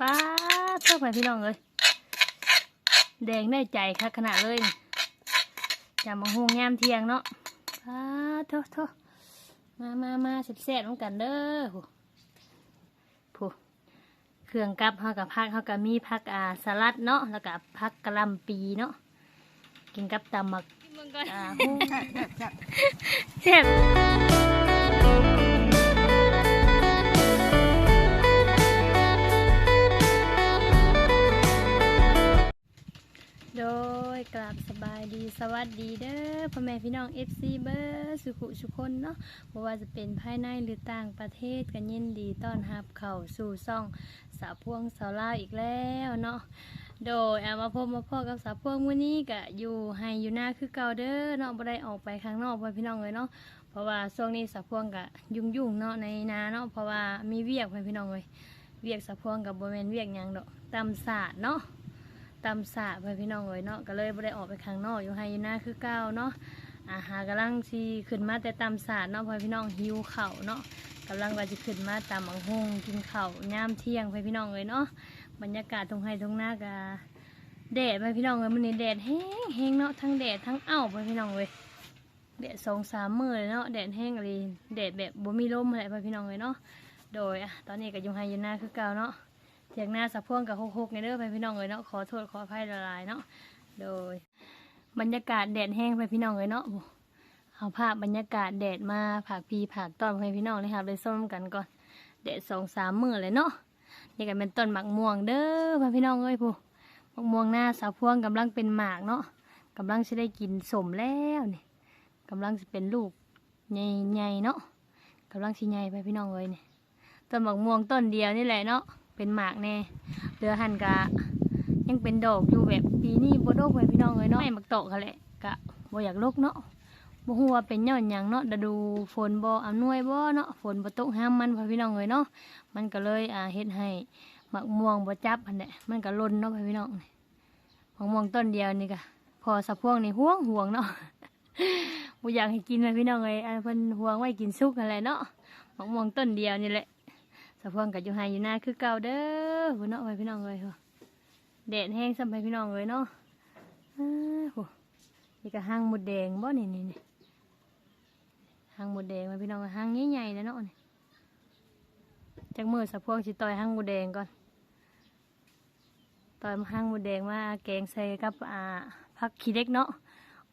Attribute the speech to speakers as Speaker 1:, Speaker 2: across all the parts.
Speaker 1: ป้าเท่าไปพี่น้องเลยแดงได้ใจค่ะขนาดเลยนี่จะมาหุงยามเที่ยงเนาะป้าเท่าเท่ามามามาเสร็จเสร็จกันเด้อผู้ผู้เครื่องกับเฮากับผักเฮากับมีผักอ่าสลัดเนาะแล้วก็ผักกะหล่ำปีเนาะกินกับตำหมักอ่าหุงเจ็บ กราบสบายดีสวัสดีเด้อพ่อแม่พี่น้อง FC เบอร์สุขุสุคนเนาะบ่ว่าจะเป็นภายในหรือต่างประเทศกันยินดีต้อนรับเข้าสู่ซ่องสาวพวงสาวลาวอีกแล้วเนาะโดยเอามาพบมาพ่อกับสาวพวงมื้อนี้ก็อยู่ให้อยู่หน้าคือเก่าเด้อเนาะบ่ได้ออกไปข้างนอกพ่อพี่น้องเลยเนาะเพราะว่าช่วงนี้สาวพวงก็ยุ่งๆเนาะในนาเนาะเพราะว่ามีเวียกพ่อพี่น้องเลยเวียกสาวพวงกับบ่แม่นเวียกหยังดอกตำศาสตร์เนาะ ตำศาสตร์พ่อพี่น้องเลยเนาะก็เลยบ่ได้ออกไปข้างนอกอยู่ให้อยู่หน้าคือเก่าเนาะอาหารกำลังสิขึ้นมาแต่ตำศาสตร์เนาะพอพี่น้องหิวเข้าเนาะกำลังว่าจะขึ้นมาตำอังหงกินเข้าวยามเที่ยงพ่อพี่น้องเลยเนาะบรรยากาศตรงไห้ตรงหน้ากาแดดไปพี่น้องเลยมันนี่แดดแห้งแห้งเนาะทั้งแดดทั้งอ้าวไปพี่น้องเลยแดดสองสามมือเลยเนาะแดดแห้งอะไรแดดแบบบ่มีลมอะไรไปพี่น้องเลยเนาะโดยอะตอนนี้ก็ยุงไฮยูหน้าคือเก่าเนาะ เถียงหน้าสะพ่วงกับฮกๆในเด้อไปพี่น้องเลยเนาะขอโทษขออภัยละลายเนาะโดย บรรยากาศแดดแห้งไปพี่น้องเลยเนาะเอาภาพบรรยากาศแดดมาผากพีผากต้อนไปพี่น้องเลยครับเลยส้มกันก่อนแดดสองสามมือเลยเนาะนี่ก็เป็นต้นหมักม่วงเด้อไปพี่น้องเอ้ยผู้หมะม่วงหน้าสาวพวงกำลังเป็นหมากเนาะกำลังจะได้กินสมแล้วนี่กำลังจะเป็นลูกใหญ่ๆเนาะกำลังชิใหญ่ไปพี่น้องเลยเนี่ยต้นหมะม่วงต้นเดียวนี่แหละเนาะ เป็นหมากแน่เดือหันกะยังเป็นดอกอยู่แบบปีนี้บ่ดกไปพี่น้องเลยเนาะไอ้มักโตะเขาแหละกะบ่อยากลกเนาะบ่ฮู้ว่าเป็นย้อนหยังเนาะฤดูฝนบ่อำนวยบ่เนาะฝนบ่ตกห้ามมันพ่อพี่น้องเลยเนาะมันก็เลยอ่าเฮ็ดให้มะม่วงบ่จับอันเนี้ยมันก็ล่นเนาะพี่น้องนี่มะม่วงต้นเดียวนี่ก็พอสะพวงนี่ห่วงห่วงเนาะบ่อยากให้กินเลยพี่น้องเลยอันเพิ่นห่วงไว้กินสุกอะไรเนาะมะม่วงต้นเดียวนี่แหละ สะพวงกับอยู่ไฮอยู่หน้าคือเก่าเด้อหัวเนาะไปพี่น้องเลยหัวแดดแห้งซ้ำไปพี่น้องเลยเนาะอ้าโหนี่ก็ห้างหมดแดงบ่นี่นี่นี่ห้างหมดแดงไปพี่น้องห้างใหญ่ๆแล้วเนาะนี่จากมือสะพวงสิต่อยห้างหมูแดงก่อนต่อยห้างหมูแดงมาแกงใส่กับอ่าผักขี้เล็กเนาะ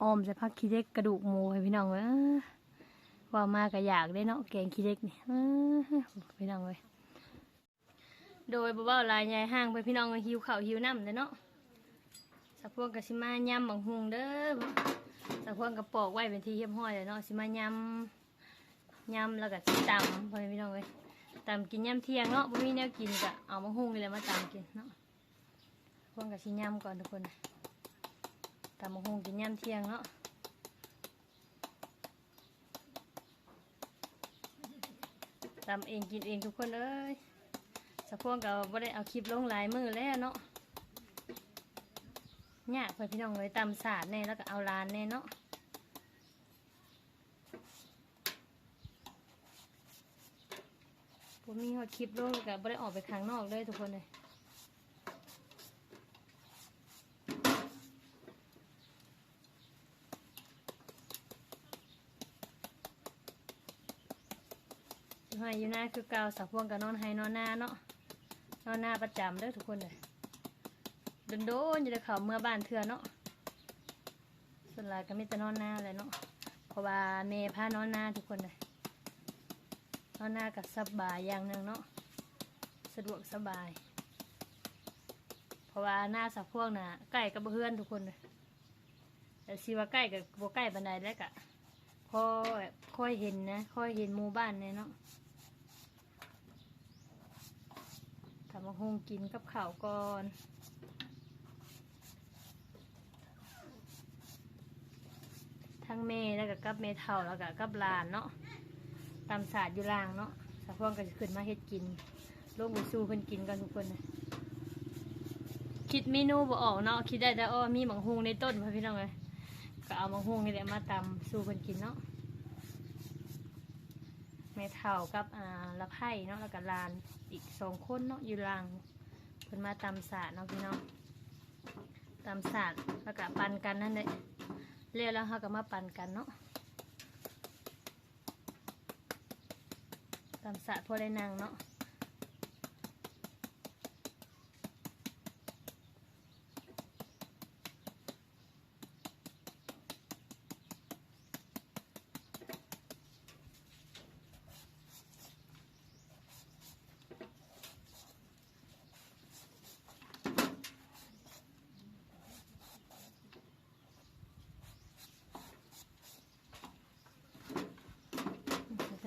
Speaker 1: ออมใส่ผักขี้เล็กกระดูกหมูให้พี่น้องเลยอ้อว่ามาก็อยากได้เนาะแกงขี้เล็กนี่เอ้อพี่น้องเลย โดยบ่เบาๆหลายใหญ่ห้างไปพี่น้องเลยหิวข้าวหิวน้ำเลยเนาะสะพวงกับสิมาย่ำบังฮุงเด้อสะพวงกับปอกไว้เป็นที่เรียบร้อยเลยเนาะสิมาย่ำย่ำแล้วก็สิตำไปพี่น้องเลยตามกินย่ำเที่ยงเนาะบ่มีแนวกินก็เอามาหุงนี่แหละมาตามกินเนาะพวกกับชิย่ำก่อนทุกคนตามมาหุงกินย่ำเที่ยงเนาะตามเองกินเองทุกคนเอ้ย สะพวงก็บ่ได้เอาคลิปลงหลายมือแล้วเนาะยากเพื่อพี่น้องเลยตำศาสตร์แน่แล้วก็เอาลานแน่เนาะผมมีหอดคลิปลงกับไม่ได้ออกไปข้างนอกเลยทุกคนเลยอยู่ให้อยู่หน้าคือเกาสาวพวงกับนอนให้นอนหน้าเนาะ นอนหน้าประจำเด้อทุกคนเลยโดนโดนๆอยู่ในเขาเมื่อบ้านเถื่อเนาะส่วนหลายก็มีแต่นอนหน้าเลยเนาะเพราะว่าเมย์พานอนหน้าทุกคนเลยนอนหน้ากับสบายอย่างหนึ่งเนาะสะดวกสบาย เพราะว่าหน้าสับพวกน่ะใกล้กับเพื่อนทุกคนเลยแต่ชีว่าใกล้กับโบใกล้บันไดแล้วกะพอแบบค่อยเห็นนะค่อยเห็นหมู่บ้านเนี่ยเนาะทำ มาหงกินกับข้าวก่อนทั้งเมย์แล้วก็กับเมเท่าแล้วก็กับลานเนาะตามศาสตร์อยู่ล่างเนาะสะพวงก็จะขึ้นมาเฮ็ดกินลงไปสู้เพิ่นกินกันทุกคน คิดเมนูบ่ออกเนาะคิดได้แต่อ้อมีหมังฮุงในต้นพ่อพี่น้องเลยก็เอาหมังฮุงนี่แหละมาตำสู้เพิ่นกินเนาะ แม่เฒ่ากับอ่าละไพ่เนาะแล้วก็ลานอีกสองคนเนาะอยู่ลังเพิ่นมาตำสาดเนาะพี่น้องตำสาดแล้วก็ปั่นกันนั่นแหละเรียกแล้วเขาก็มาปั่นกันเนาะตำสาดพอได้นางเนาะ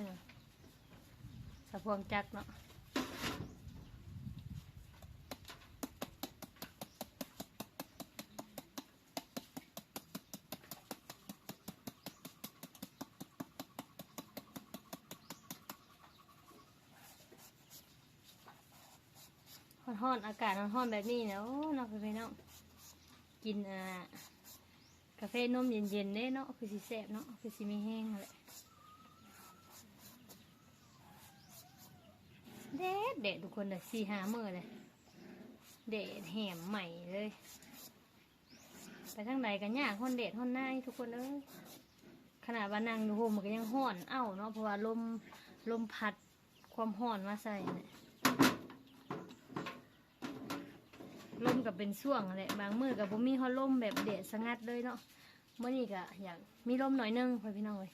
Speaker 1: สะ พวงจักเนาะฮ้อนๆอากาศร้อนๆแบบนี้เนี่ยโอ้เนาะพี่น้องกินอ่ากาแฟนมเย็นๆเด้เนาะคือสิแซ่บเนาะคือสิมีแห้งแหละ เด็ดทุกคนเลยสี่หาเมื่อเลยเด็ดแหมใหม่เลย ไปทางไหนกันยากคนเด็ดคนหนายทุกคนเอ้ยขนาดว่านั่งอยู่โฮมมันก็ยังห้อนเอ้าเนาะเพราะว่าลมลมพัดความห้อนมาใส่เนี่ยลมกับเป็นช่วงแหละบางมือกับผมมีฮอลมแบบเด็ดสงัดเลยเนาะเมื่อนี้ก็อยากมีลมหน่อยนึงพ่อพี่น้องเลย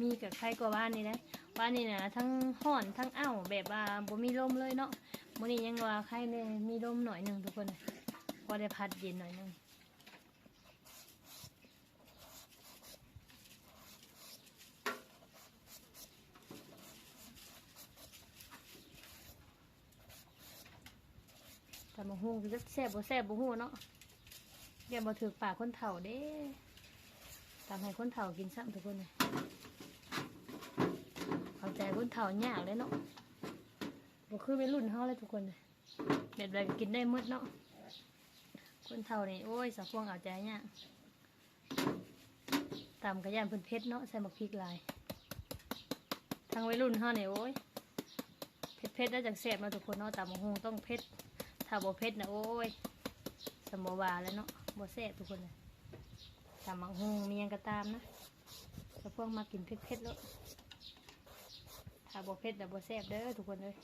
Speaker 1: มีกับใครกว่าบ้านนี่ได้ ว่านี่นะทั้งห่อนทั้งอ้าวแบบว่าบ่มีลมเลยเนาะมื้อนี้ยังว่าใครเนี่ยมีลมหน่อยหนึ่งทุกคนพอได้พัดเย็นหน่อยหนึ่งแต่มาฮู้คือจะแซ่บบ่แซ่บบ่ฮู้เนาะอย่าบ่ถือปากคนเฒ่าเด้ตามให้คนเฒ่ากินซ้ำทุกคนเลย ใจคนเฒ่ายากเลยเนาะบ่คือเป็นรุ่นเฮาเลยทุกคนเด็ดแบบกินได้หมืดเนาะ คนเฒ่านี่โอ้ยสับพวงเอาใจยากตามกระยานเพิ่นเพชรเนาะใส่หมกพริกลายทางวัยรุ่นเฮานี่โอ้ยเผ็ดเผ็ดได้จากแซ่บเนาทุกคนเนาะตามมะฮงต้องเผ็ดถ้าบ่เผ็ดนะโอ้ยสมบวาแล้วเนาะบ่แซ่บทุกคนเลยตามมะฮงมียังก็ตามนะสับพวงมากินเผ็ดเผ็ดแล้ว บ่เผ็ดแต่บ่แซ่บเด้อทุกคนเลย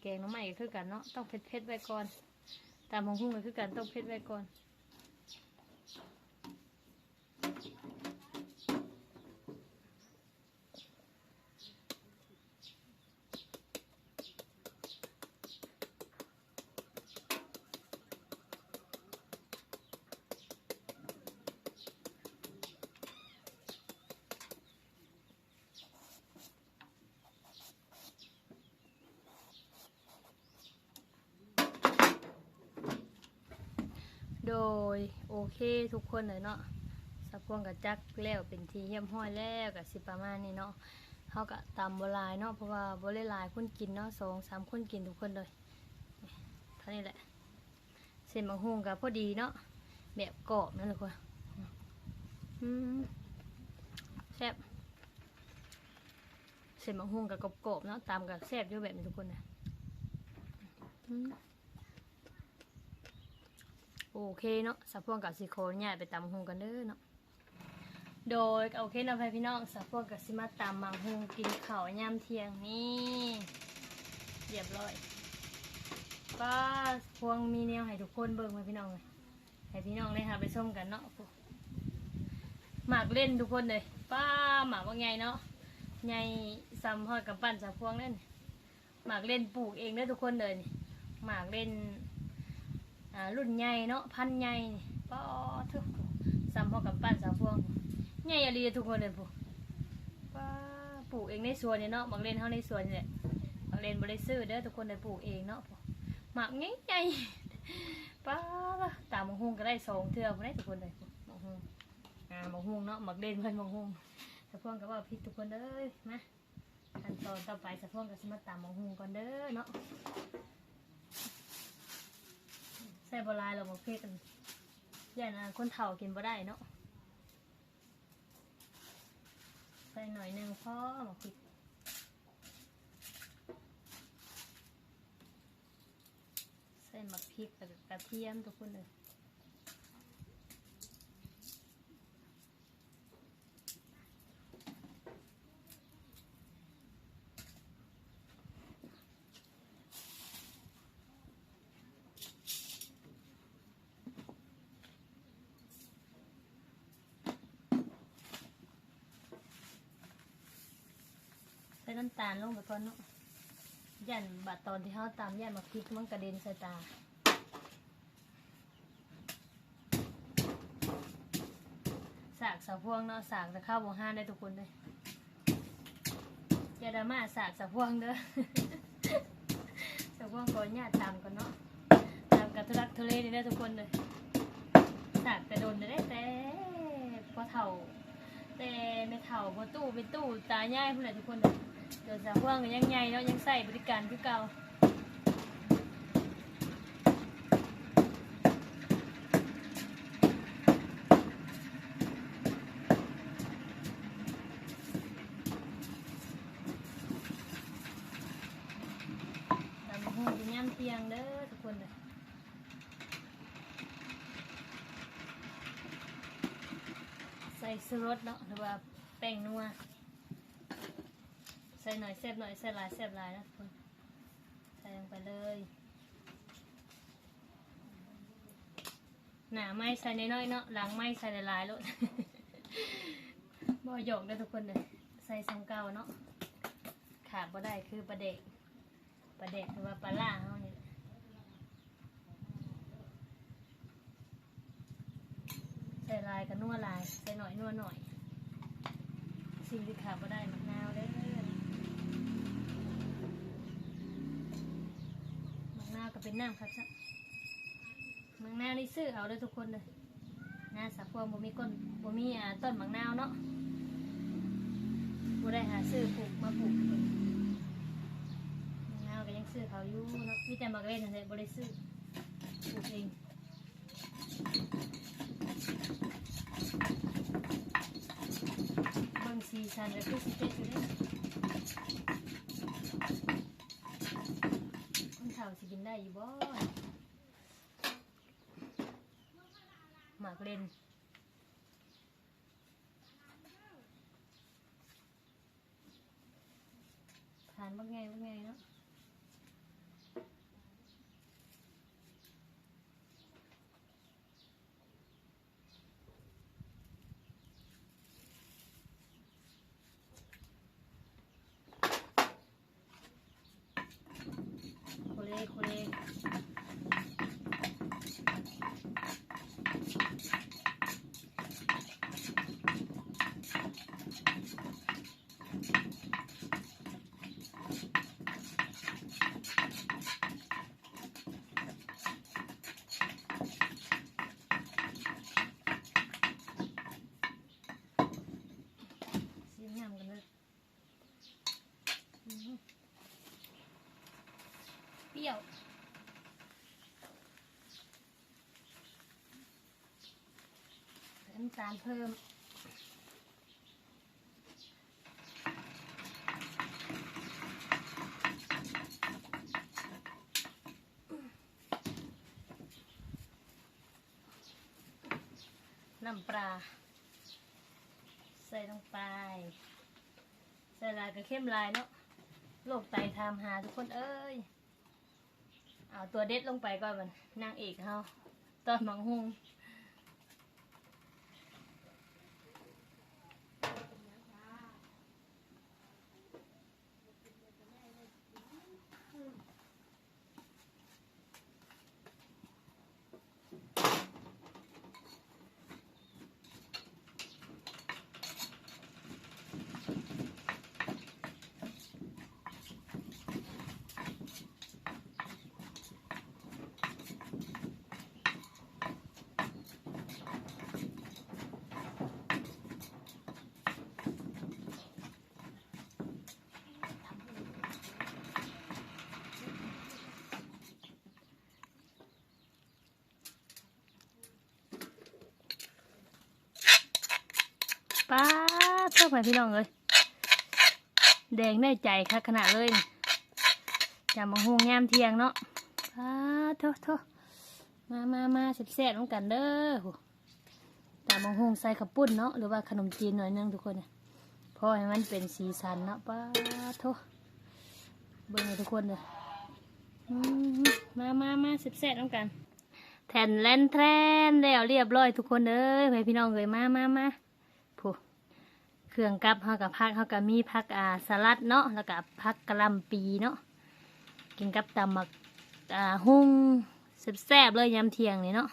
Speaker 1: แกงน้ำใหม่ก็คือกันเนาะต้องเผ็ดเผ็ดๆไว้ก่อนตามองหุ้งก็คือกันต้องเผ็ดไว้ก่อน โดยโอเคทุกคนเลยเนาะสักพวงกับจักแล้วเป็นทีเยี่ยมห้อยแล้วกับสิประมาณนี้เนาะเขาก็ตามโบราณเนาะเพราะว่าโบราณหลายคนกินเนาะสองสามคนกินทุกคนเลยเท่านี้แหละเส้นบางฮงกับพอดีเนาะแบบกรอบนั่นเลยคนแซ่บเส้นบางฮงกับกรอบๆเนาะตามกับแซ่บอยู่แบบนี้ทุกคนนะอืม โอเคเนาะสับพวงกับซิโคนเนี่ยไปตำหงกันเด้อเนาะโดยโอเคเราพี่น้องสับพวงกับซิมาตำมังหงกินข้าวยามเที่ยงนี่เรียบร้อยป้าพวงมีแนวให้ทุกคนเบิ่งมาพี่น้องเลยให้พี่น้องได้ค่ะไปชมกันเนาะหมากเล่นทุกคนเลยป้าหมากว่าไงเนาะไงซ้ำหอดกับปั้นสับพวงนั่นหมากเล่นปลูกเองเด้อทุกคนเลยหมากเล่น อ่ารุ่นใหญ่เนาะพันใหญ่ป้อทุกซ้ำพอกับปั้นสาวพวงใหญ่อะไรทุกคนเลยพวกป้าปลูกเองในสวนเนี่ยเนาะบางเล่นเฮาในสวนเนี่แหละบางเล่นบริซื้อเด้อทุกคนเลยปลูกเองเนาะหมากใหญ่ใหญ่ป้าตามมะฮุงก็ได้สองเทื่อบ่ได้ทุกคนเลยมะฮุงอ่ามะฮุงเนาะหมักเล่นเพิ่นมะฮุงสาวพวงก็ว่าพิษทุกคนเด้อมาขั้นตอนต่อไปสาวพวงก็สิมาตามมะฮุงก่อนเด้อเนาะ ใส่บหลายเราบอกเพศกันย่านอะคนเฒ่ากินบ่ได้เนาะใส่หน่อยหนึ่งพอหมกพริกหมักพริกกับกระเทียมทุกคนเลย ส่น้ำตาลลงไปก่อนเนาะยันบัดตอนที่เขาตำยันมักพริกมันกระเด็นใส่ตาสากสะพวงเนาะสากจะเข้าวงห้าได้ทุกคนเลยอย่าดราม่าสากสะพวงเด้อสะพวงก่อนญาติตามกันเนาะตามกันทุรักทุเลนี่ได้ทุกคนเลยสากแต่โดนได้แต่พอเถ่า แต่ไม่เถ่าพอตู้เป็นตู้ตาย่ายพุ่นแหละทุกคนเลย เดี๋ยวสะพวงก็ยังใหญ่เนาะยังใส่บริการคือเก่าตำหูเป็นย่ำเตียงเด้อทุกคนเลยใส่ซูรสเนาะหรือว่าแป้งนัว ส่หน่อยแซ่บหน่อยใส่หลายแซ่บหลายนะทุกคนใส่ลงไปเลยหนาไม้ใส่น้อยๆเนาะหลังไม้ใส่หลายๆลูกบ่หยอกเด้ทุกคนเลยใส่ซังเก่าเนาะขาดบ่ได้คือประเด็กปลาเด็กหรือว่าปลาล่าเขานี่แหละใส่ลายกับนัวลายใส่หน่อยนัวหน่อยสิ่งที่ขาดก็ได้มะนาวเด้อมะนาว ก็เป็นน้ำครับซะมะนาวนี่ซื้อเอาเลยทุกคนเลยนาสับพวงบ่มีก้นบ่มีอ่าต้นมะนาวเนาะบ่ได้หาซื้อปลูกมาปลูกมะนาวก็ยังซื้อเขาอยู่เนาะมีแต่บักเล่นนั่นแหละบ่ได้ซื้อปลูกเองเบิ่งสีสันก็คือสิเจ็ดอยู่เด้คนเฒ่าสิ กินได้อยู่บ่หมากเล่นทานบ่ไงบ่ไงเนาะ โคเลโคเลเสียงงามกันเลยอืมเปรี้ยว น้ำตาลเพิ่ม น้ำปลา ใส่ลงไป ใส่ลายก็เข้มลายเนาะโรคไตทามหาทุกคนเอ้ย เอาตัวเด็ดลงไปก่อนมันนางเอกเฮาตอนมังหุง ป้าเท่าไหร่พี่น้องเลยแดงได้ใจค่ะขนาดเลยจะมาหุงามเทียงเนาะป้าโทษโทษมามามาเสร็จแซ่บๆน้ำกันเด้อโหตามองหงใส่ข้าวปุ้นเนาะหรือว่าขนมจีนหน่อยนึงทุกคนเนี่ยพราะให้มันเป็นสีสันเนาะป้าโทษเบิ่งทุกคนเลยมามามาเสร็จแซ่บๆน้ำกันแทนแลนแทนแล้วเรียบร้อยทุกคนเอ้ยพี่น้องเลยมามามา รื่องกับเฮากับผักเฮากับมีผักอ่าสลัดเนาะแล้วก็ผักกะหล่ำปีเนาะกินกับตำหมักอ่าหุ่งแซ่บๆเลยยามเที่ยงนี่เนาะ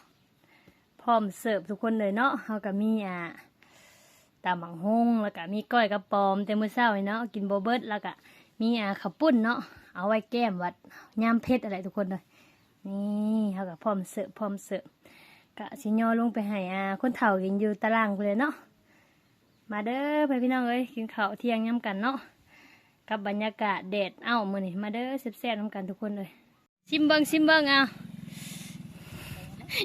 Speaker 1: พร้อมเสิร์ฟทุกคนเลยเนาะเฮากับมีอ่าตำหมักหุ่งแล้วก็มีก้อยกระปอมเต็มมื้อเช้านี่เนาะกินโบเบิร์ตแล้วก็มีอ่าข้าวปุ้นเนาะเอาไว้แก้มวัดยามเพชรอะไรทุกคนเลยนี่เขากับพร้อมเสิร์ฟพร้อมเสิร์ฟกะสิย่อลงไปให้อาคนเฒ่ากินอยู่ตารางไปเลยเนาะ มาเด้อไปพี่น้องเอ้ยกินข้าวเที่ยงย้ำกันเนาะกับบรรยากาศแดดเอ้ามือนี่มาเด้อแซ่บๆน้ำกันทุกคนเลยชิมเบิงชิมเบิงเอา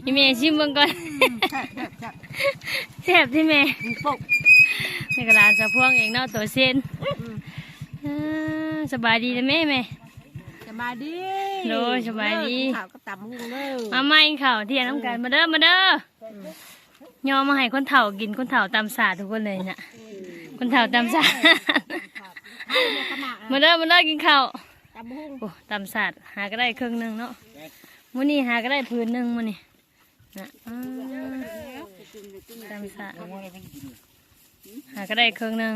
Speaker 1: อีเมย์ชิมเบิงก่อน
Speaker 2: แซ่บแซ่บแซ่บ
Speaker 1: แซ่บที่เมย์
Speaker 2: มันปก
Speaker 1: ในกระดานจะพ่วงเองเนาะตัวเส้นอ่าสบายดีนะแม่แม่
Speaker 2: สบายดี
Speaker 1: โดยสบายดี
Speaker 2: ข้าวก็ตำหุงเด้อ
Speaker 1: มาไม่ข่าวเที่ยงน้ำกันมาเด้อมาเด้อ ยอมมาให้คนเฒ่ากินคนเฒ่าตามศาสตร์ทุกคนเลยเนี่ยคนเฒ่าตามศาสตร์
Speaker 2: ให้เนี่ยขนาด
Speaker 1: มาเด้อมาเด้อกินข้าว
Speaker 2: ตำหุง
Speaker 1: โอ้ตามศาสตร์หาก็ได้ครึ่งหนึ่งเนาะมื้อนี้หาก็ได้พื้นหนึ่งมื้อนี้นะอ่าตามศาสตร์หาก็ได้ครึ่งหนึ่ง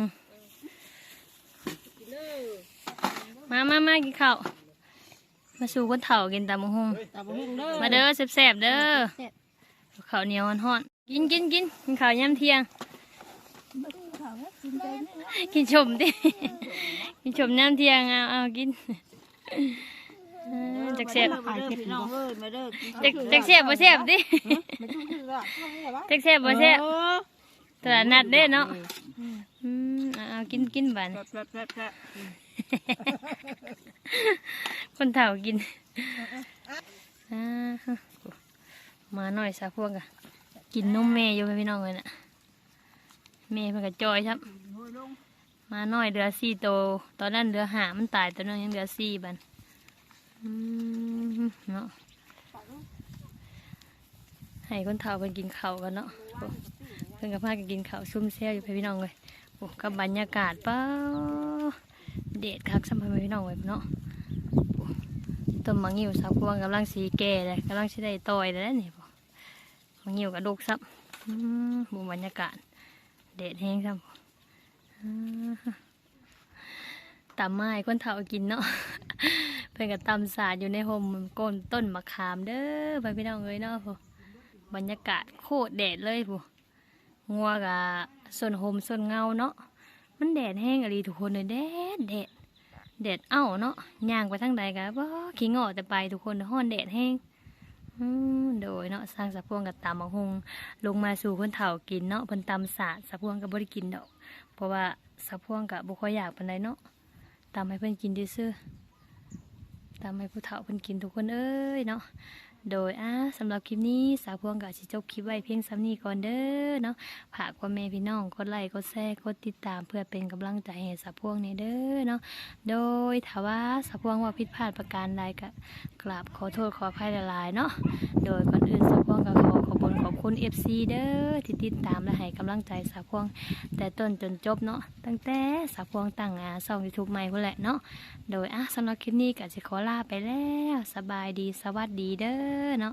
Speaker 1: มามามากินข้าวมาสู่คนเฒ่ากินตามหง
Speaker 2: ตำหุงเด้อ
Speaker 1: มาเด้อแซ่บๆเด้อ
Speaker 2: แซ่บ
Speaker 1: ข้าวเหนียวฮ้อนๆ กินกินกินกินข้าวยามเที่ยง กินชมดิกินชมน้ำเที่ยงเอาเอากินเออจักเสียบ
Speaker 2: มาเด้อพี่น้องเอ้ยมาเด้อ
Speaker 1: จักจักเสียบบ่เสียบดิ
Speaker 2: มาจุ่มขึ้นละเข้าหัววะ
Speaker 1: จักเสียบบ่เสียบ
Speaker 2: เออ
Speaker 1: ตลาดนัดเด้เนาะอืมเอาเอากินกินบัดน
Speaker 2: แซ่บแซ่บแซ่บแซ่บ
Speaker 1: คนเฒ่ากินอ่ามาหน่อยสาพวกอะ กินนมแม่อยู่พี่น้องเลยนะแม่เพิ่นก็จอยครับ มาหน่อยเดือสี่โต ตอนนั้นเดือหามันตายตัวนึงยังเดือสี่บันเนาะให้คนเฒ่าเพิ่นกินข้าวกันเนาะเพิ่นกับพากันกินข้าวซุ่มแซ่อยู่พี่น้องเลยโอ้กับบรรยากาศเป้าเด็ดคักสัมพันธ์พี่น้องเลยเนาะต้นมังงิวสับพวงกำลังสีแก่เลยกำลังสิได้ต่อยแล้วนี่ มังงิวกระดูกซับอืมบุบรรยากาศเด็ดแห้งซับตำไม้คนเฒ่ากินเนาะเพิ่นก็ตำสาดอยู่ในห่มโก้นต้นมะขามเด้อไปพี่น้องเอ้ยเนาะผู้บรรยากาศโคตรแดดเลยผู้งัวกับส่วนห่มส่วนเงาเนาะมันแดดแห้งอะไรทุกคนเลยแดดแดดแดดเอ้าเนาะย่างไปทางใดกันบ่ขี้งอแต่ไปทุกคนฮ้อนแดดแห้ง โดยเนาะสร้างสะพวงกับตำมะฮงลงมาสู่คนเฒ่ากินเนาะเพิ่นตำสาสะพวงกับบริกินดอก เพราะว่าสะพวงกับบุคคลอยากเป็นไรเนาะตามให้เพื่อนกินดีซื้อตามให้ผู้เฒ่าเพื่อนกินทุกคนเอ้ยเนาะ โดยอะสำหรับคลิปนี้สาวพวงกับชิจบคลิปไว้เพียงซ้ำนี้ก่อนเด้อเนาะฝากพ่อแม่พี่น้องกดไลค์กดแชร์กดติดตามเพื่อเป็นกำลังใจให้สาวพวงในเด้อเนาะโดยถ้าว่าสาวพวงว่าผิดพลาดประการใดก็กราบขอโทษขออภัยหลายๆเนาะโดยก่อนอื่นสาวพวงก็ขอขอบคุณขอบคุณ FC เด้อที่ติดตามและให้กำลังใจสาวพวง แต่ต้นจนจบเนาะตั้งแต่สาวพวงตั้งอ่าช่องยูทูบใหม่พุ่นแหละเนาะโดยอะสำหรับคลิปนี้ก็จะขอลาไปแล้ว สบายดีสวัสดีเด้อเนาะ